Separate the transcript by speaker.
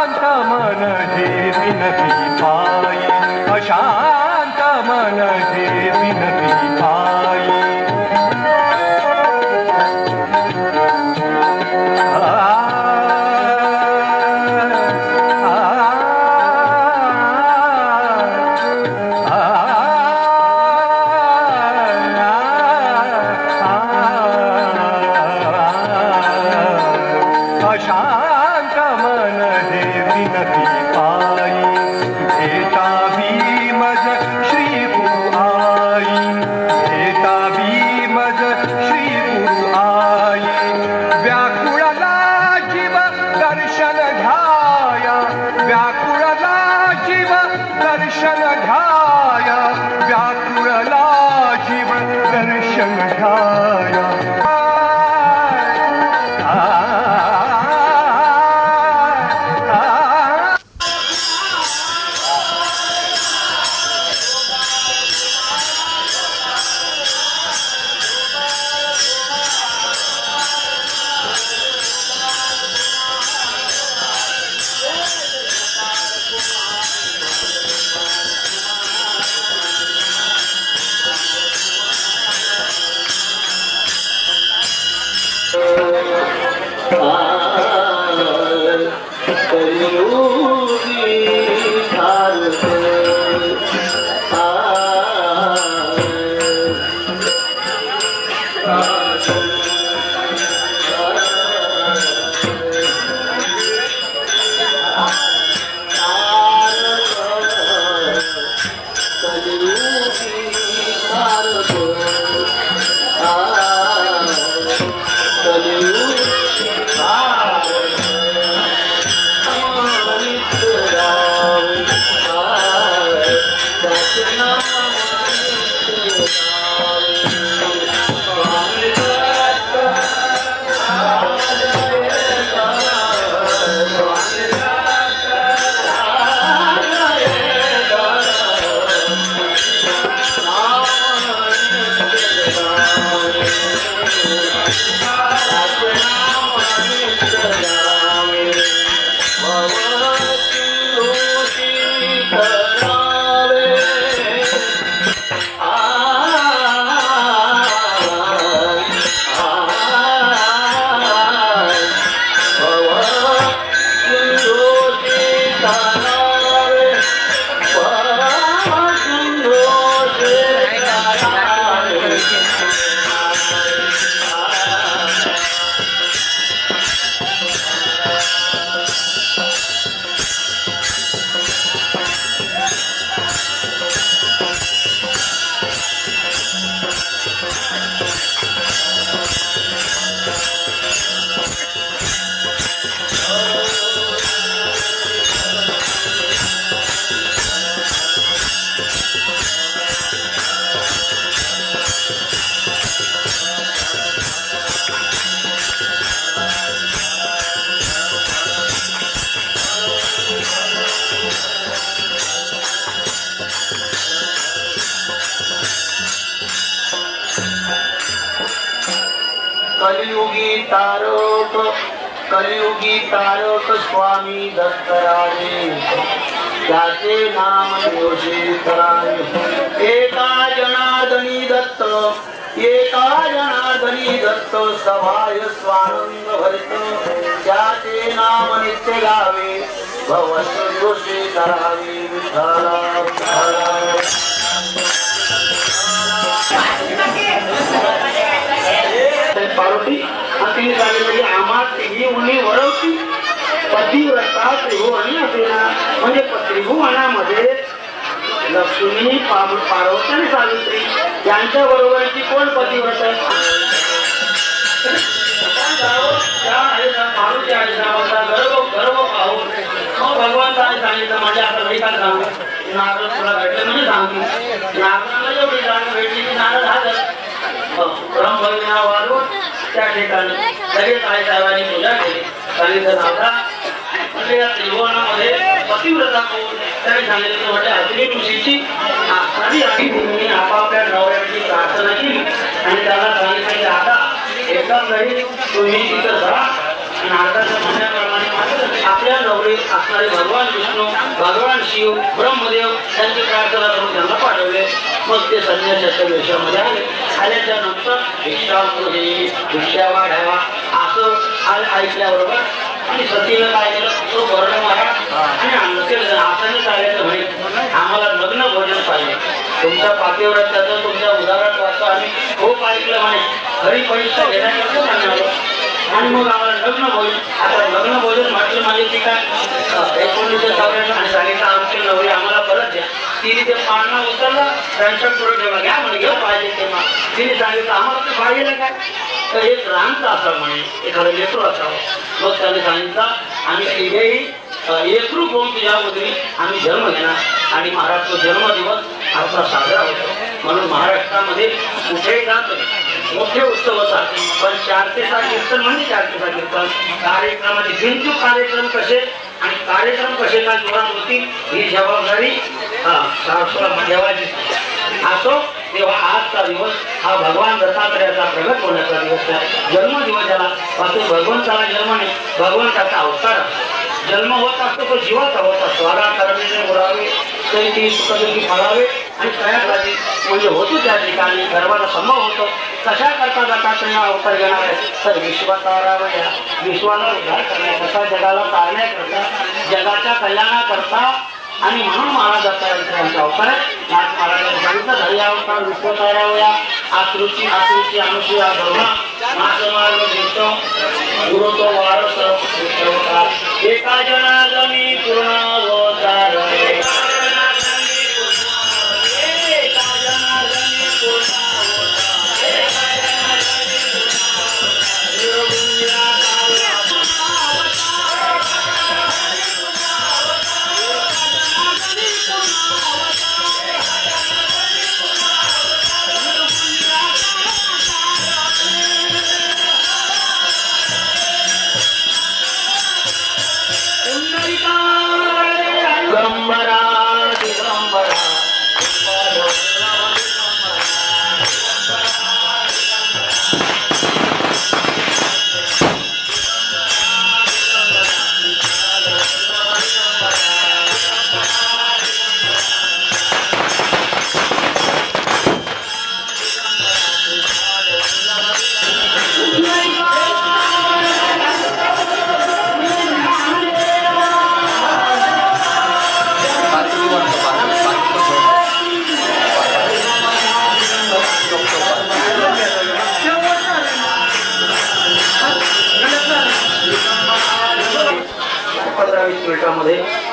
Speaker 1: अशांत मन हे विनती पायी अशांत मन हे विनती पायी हे
Speaker 2: कलियुगी तारक कलियुगी तारक स्वामी दत्तराजे. त्याचे नाम एका जनादनी दत्त एका जनादनी दत्त सभाय स्वानंद भरित. त्याचे नाम नित्य गावे भवत जोशी करावे विठ्ठला. आणि तिने सांगितलं की आम्हा तिघी मुली वळवती पतिव्रता त्रिभुवनी असेना. म्हणजे त्रिभुवनामध्ये लक्ष्मी पार्वती आणि सावित्री यांच्या बरोबरची कोण पतिव्रत आहे त्या भगवंताने सांगितलं माझ्या आता भेटायला सांगू नारद तुला भेटलं म्हणजे सांगतो नारदाला एवढी जाण भेटली की नारद हाजर ब्रह्मविना वाढवून त्या ठिकाणी लगेच आई साहेबांनी पूजा केली सांगितलं नाथा म्हणजे या त्रिभुवनामध्ये पतिव्रता होऊन त्याने सांगितलं म्हणजे अग्नी ऋषीची आधी आधी आपापल्या नवऱ्याची प्रार्थना केली. आणि त्याला सांगितलं की आता एकंदरीत तुम्ही तिथं जा. आणि आपल्या नवरीत असणारे भगवान विष्णू भगवान शिव ब्रह्मदेव यांची प्रार्थना करून त्यांना पाठवले. मग ते संन्यासाच्या वेशामध्ये आले. आल्याच्यानंतर भिक्षा भिक्षा वाढावा. असं ऐकल्याबरोबर आणि सतीनं काय केलं? तो वर्ण मारा. आणि अंगठे हाताने चालायचं म्हणे आम्हाला लग्न भोजन पाहिजे. तुमच्या पाठीव्रत्याचं तुमच्या उदाहरण वाचतो आम्ही. खूप ऐकलं म्हणे. खरी परीक्षा घेण्याकरता आम्ही आणि मग आम्हाला लग्न भोजन. आता लग्न भोजन म्हटलं म्हणजे ती काय? अं, एकोणीसशे आणि सांगितलं आमचे नवरे आम्हाला परत द्या. तिने ते पाळणा उचलला त्यांच्या पुढे ठेवा घ्या म्हणे घेऊ पाहिजे तेव्हा तिने सांगितलं आम्हाला ते पाहिजे काय? तर एक रांगचं असा म्हणे एखादा लेकरू असावं. मग त्याने सांगितलं आम्ही तिघेही एकरू एकरूप होऊन तुझ्यामध्ये आम्ही जन्म घेणार. आणि महाराष्ट्र जन्मदिवस आपला साजरा होतो. म्हणून महाराष्ट्रामध्ये कुठेही जातो मोठे उत्सव होतात पण चार ते सहा कीर्तन म्हणजे चार ते सहा कीर्तन कार्यक्रमाचे बिनचूक कार्यक्रम कसे आणि कार्यक्रम कसे ना जोरात होतील ही जबाबदारी देवाची असो तेव्हा आजचा दिवस हा भगवान दत्तात्रयाचा प्रगट होण्याचा दिवस आहे. जन्मदिवस झाला पासून भगवंताला जन्म नाही भगवंताचा अवतार जन्म होत असतो तो जीवाचा होत असतो. आला करणे बोलावे तरी ती सुखदुखी फळावे आणि प्रयागराजी म्हणजे होतो त्या ठिकाणी सर्वांना संभव होतो. कशा करता दत्तात्रयाला अवतार घेणार आहे? तर विश्वतारावया विश्वाला उद्धार करण्याकरता जगाला चालण्याकरता जगाच्या कल्याणाकरता आणि म्हणून महाराज दत्तात्रयांचा अवतार नाथ महाराजांनी सांगितलं धरी अवतार विश्वतारावया आकृती आकृती अनुसूया धर्मा मार्ग देतो वारस एका जनार्दनी पूर्ण दिगंबरा क्षेत्रामध्ये